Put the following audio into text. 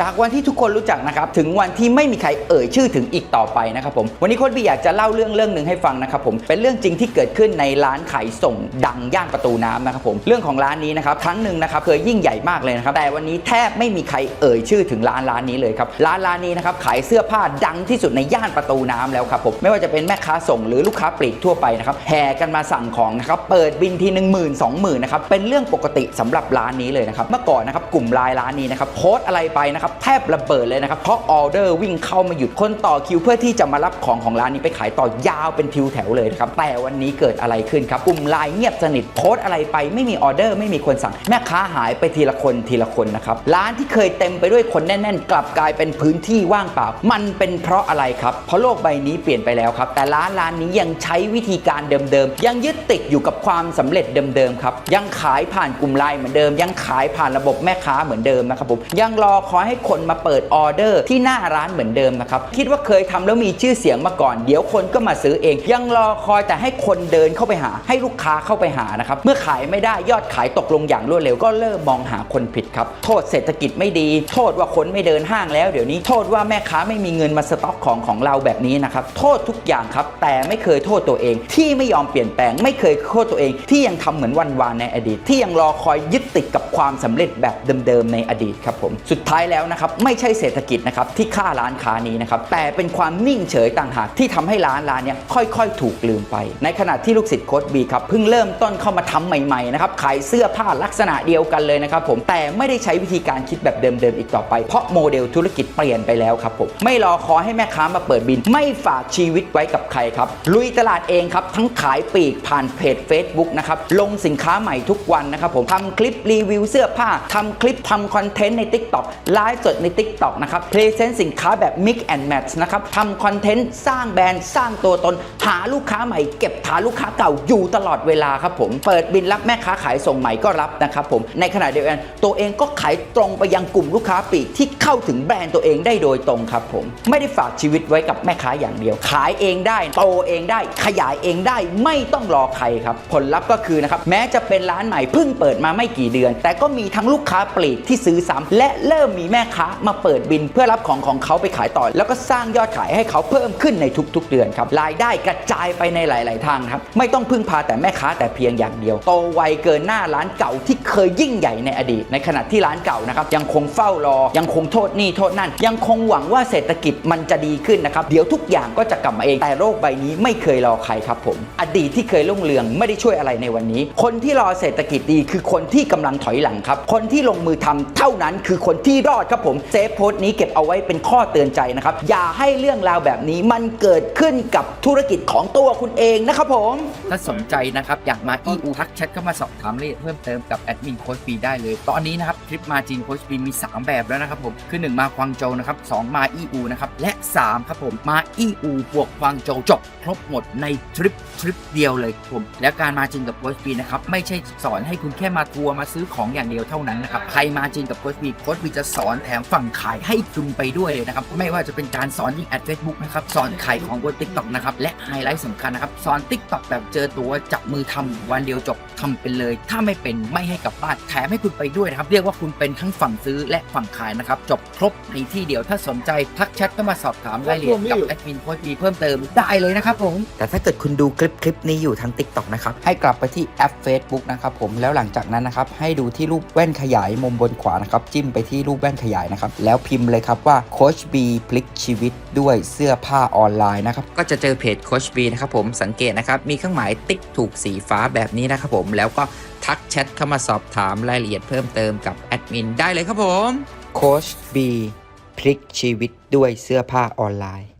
จากวันที่ทุกคนรู้จักนะครับถึงวันที่ไม่มีใครเอ่ยชื่อถึงอีกต่อไปนะครับผมวันนี้โค้ชบีอยากจะเล่าเรื่องเรื่องหนึ่งให้ฟังนะครับผมเป็นเรื่องจริงที่เกิดขึ้นในร้านขายส่งดังย่านประตูน้ำนะครับผมเรื่องของร้านนี้นะครับครั้งหนึ่งนะครับเคยยิ่งใหญ่มากเลยนะครับแต่วันนี้แทบไม่มีใครเอ่ยชื่อถึงร้านร้านนี้เลยครับร้านร้านนี้นะครับขายเสื้อผ้าดังที่สุดในย่านประตูน้ำแล้วครับผมไม่ว่าจะเป็นแม่ค้าส่งหรือลูกค้าปลีกทั่วไปนะครับแห่กันมาสั่งของนะครับเปิดบินทีหนึ่งหมื่นสองหมื่นนะครับเป็นเรื่องปกติสำหรับร้านนี้เลยนะครับเมื่อก่อนนะครับกลุ่มไลน์ร้านนี้นะครับโพสอะไรไปนะครับแทบระเบิดเลยนะครับเพราะออเดอร์วิ่งเข้ามาหยุดคนต่อคิว เพื่อที่จะมารับของของร้านนี้ไปขายต่อยาวเป็นทิวแถวเลยนะครับแต่วันนี้เกิดอะไรขึ้นครับกลุ่มไลน์เงียบสนิทโพสอะไรไปไม่มีออเดอร์ไม่มีคนสั่ง แม่ค้าหายไปทีละคนทีละคนนะครับร้านที่เคยเต็มไปด้วยคนแน่น ๆ กลับกลายเป็นพื้นที่ว่างเปล่า มันเป็นเพราะอะไรครับเพราะโลกใบนี้เปลี่ยนไปแล้วครับแต่ร้านร้านนี้ยังใช้วิธีการเดิมๆยังยึดติดอยู่กับความสำเร็จเดิมๆครับยังขายผ่านกลุ่มไลน์เหมือนเดิม ยังขายผ่านระบบแม่ค้าเหมือนเดิมนะครับผมยังรอคอยใให้คนมาเปิดออเดอร์ที่หน้าร้านเหมือนเดิมนะครับ คิดว่าเคยทำแล้วมีชื่อเสียงมาก่อน เดี๋ยวคนก็มาซื้อเอง ยังรอคอยแต่ให้คนเดินเข้าไปหา ให้ลูกค้าเข้าไปหานะครับ เมื่อขายไม่ได้ยอดขายตกลงอย่างรวดเร็วก็เริ่มมองหาคนผิดครับ โทษเศรษฐกิจไม่ดี โทษว่าคนไม่เดินห้างแล้ว เดี๋ยวนี้โทษว่าแม่ค้าไม่มีเงินมาสต็อกของของเราแบบนี้นะครับ โทษทุกอย่างครับ แต่ไม่เคยโทษตัวเอง ที่ไม่ยอมเปลี่ยนแปลง ไม่เคยโทษตัวเอง ที่ยังทำเหมือนวันวานในอดีต ที่ยังรอคอยยึดติดกับความสำเร็จแบบเดิมๆในอดีตครับผม สุดท้ายแล้วนะครับไม่ใช่เศรษฐกิจนะครับที่ฆ่าร้านค้านี้นะครับแต่เป็นความนิ่งเฉยต่างหากที่ทำให้ร้านร้านเนี้ยค่อยๆ ถูกลืมไป ในขณะที่ลูกศิษย์โค้ชบีครับเพิ่งเริ่มต้นเข้ามาทำใหม่ๆนะครับขายเสื้อผ้าลักษณะเดียวกันเลยนะครับผมแต่ไม่ได้ใช้วิธีการคิดแบบเดิมๆอีกต่อไปเพราะโมเดลธุรกิจเปลี่ยนไปแล้วครับผมไม่รอคอยให้แม่ค้ามาเปิดบิน ไม่ฝากชีวิตไว้กับใครครับลุยตลาดเองครับทั้งขายปลีกผ่านเพจ Facebook นะครับลงสินค้าใหม่ทุกวันนะครับผมทำคลิปรีวิวเสื้อผ้าทำคลิปทำคอนเทนต์ใน TikTok ไลฟ์สดใน TikTok นะครับพรีเซนต์สินค้าแบบ Mix and Match นะครับทำคอนเทนต์สร้างแบรนด์สร้างตัวตน หาลูกค้าใหม่ เก็บฐานลูกค้าเก่าอยู่ตลอดเวลาครับผม เปิดบินรับแม่ค้าขายส่งใหม่ก็รับนะครับผมในขณะเดียวกันตัวเองก็ขายตรงไปยังกลุ่มลูกค้าปีกที่เข้าถึงแบรนด์ตัวเองได้โดยตรงครับผม ไม่ได้ฝากชีวิตไว้กับแม่ค้าอย่างเดียว ขายเองได้โตเองได้ขยายเองได้ไม่ต้องรอใครครับผลลัพธ์ก็คือนะครับแม้จะเป็นร้านใหม่เพิ่งเปิดมาไม่กี่เดือน แต่ก็มีทั้งลูกค้าปลีกที่ซื้อซ้ำและเริ่มมีแม่ค้ามาเปิดบินเพื่อรับของของเขาไปขายต่อ แล้วก็สร้างยอดขายให้เขาเพิ่มขึ้นในทุกๆ เดือนครับรายได้กระจายไปในหลาย ๆ ทางครับไม่ต้องพึ่งพาแต่แม่ค้าแต่เพียงอย่างเดียวโตไวเกินหน้าร้านเก่าที่เคยยิ่งใหญ่ในอดีต ในขณะที่ร้านเก่านะครับยังคงเฝ้ารอ ยังคงโทษนี้โทษนั่น ยังคงหวังว่าเศรษฐกิจมันจะดีขึ้นนะครับเดี๋ยวทุกอย่างก็จะกลับมาเองแต่โรคใบนี้ไม่เคยรอใครครับผม อดีตที่เคยรุ่งเรืองไม่ได้ช่วยอะไรในวันนี้ คนที่รอเศรษฐกิจดีคือคนที่กำลังถอยหลังครับคนที่ลงมือทำเท่านั้นคือคนที่รอดครับผมเซฟโพสต์นี้เก็บเอาไว้เป็นข้อเตือนใจนะครับ อย่าให้เรื่องราวแบบนี้มันเกิดขึ้นกับธุรกิจของตัวคุณเองนะครับผมถ้าสนใจนะครับ อยากมาอีอูทักแชทเข้ามาสอบถามรายละเอียดเพิ่มเติมกับแอดมินโค้ชปีได้เลย ตอนนี้นะครับทริปมาจีนโค้ชปีมี 3 แบบแล้วนะครับผมคือ 1 มาควางโจวนะครับสองมาอีอูนะครับและ3ครับผมมาอีอูบวกควางโจวจบครบหมดในทริปทริปเดียวเลยผมแล้วการมาจีนกับโค้ชปีนะครับไม่ใช่สอนให้คุณแค่มาทัวร์มาซื้อของอย่างเดียวเท่านั้นนะครับใครมาจีนกับโค้ชปีโค้ชปีจะสอนแถมฝั่งขายให้คุณไปด้วยเลยนะครับไม่ว่าจะเป็นการสอนยิงแอดเฟซบุ๊กนะครับสอนขายของบนทิกตอกนะครับและไฮไลท์สำคัญนะครับสอนทิกตอกแบบเจอตัวจับมือทำวันเดียวจบทำเป็นเลย ถ้าไม่เป็นไม่ให้กลับบ้านแถมให้คุณไปด้วยนะครับเรียกว่าคุณเป็นทั้งฝั่งซื้อและฝั่งขายนะครับจบครบในที่เดียวถ้าสนใจทักแชทก็มาสอบถามรายละเอียดกับแอดมินโค้ชบีเพิ่มเติมได้เลยนะครับผมแต่ถ้าเกิดคุณดูคลิปคลิปนี้อยู่ทาง TikTok นะครับให้กลับไปที่แอป Facebook นะครับผมแล้วหลังจากนั้นนะครับให้ดูที่รูปแว่นขยายมุมบนขวานะครับจิ้มไปที่รูปแว่นขยายนะครับ แล้วพิมพ์เลยครับว่าโคชบีพลิกชีวิตด้วยเสื้อผ้าออนไลน์นะครับ ก็จะเจอเพจโคชบีนะครับผมสังเกตนะครับ มีเครื่องหมายติ๊กถูกสีฟ้าแบบนี้นะครับผมแล้วก็ทักแชทเข้ามาสอบถามรายละเอียดเพิ่มเติมกับแอดมินได้เลยครับผมโคชบีพลิกชีวิตด้วยเสื้อผ้าออนไลน์